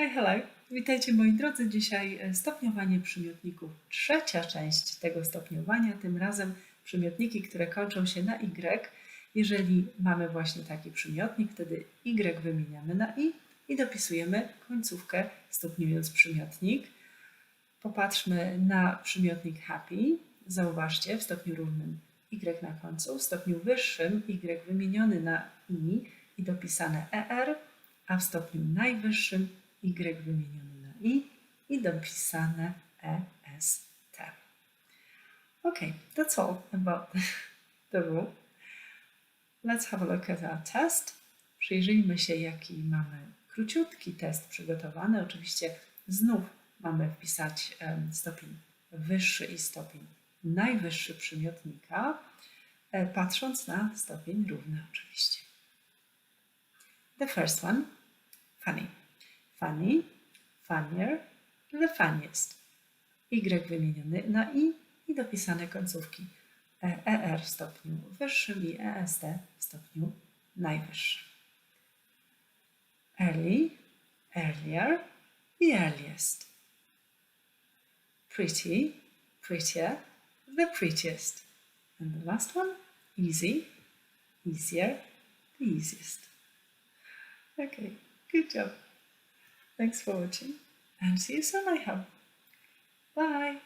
Hi, hello. Witajcie moi drodzy. Dzisiaj e, stopniowanie przymiotników. Trzecia część tego stopniowania, tym razem przymiotniki, które kończą się na y. Jeżeli mamy właśnie taki przymiotnik, wtedy y wymieniamy na i i dopisujemy końcówkę stopniując przymiotnik. Popatrzmy na przymiotnik happy. Zauważcie w stopniu równym y na końcu, w stopniu wyższym y wymieniony na i i dopisane er, a w stopniu najwyższym y wymieniony na i i dopisane est. Okay, that's all about the rule. Let's have a look at our test. Przyjrzyjmy się, jaki mamy króciutki test przygotowany. Oczywiście znów mamy wpisać stopień wyższy i stopień najwyższy przymiotnika, e, patrząc na stopień równy oczywiście. The first one, funny. Funny, funnier, the funniest. Y wymieniony na i i dopisane końcówki ER w stopniu wyższym i EST w stopniu najwyższym. Early, earlier, the earliest. Pretty, prettier, the prettiest. And the last one, easy, easier, the easiest. Okay, good job. Thanks for watching and see you soon, I hope. Bye.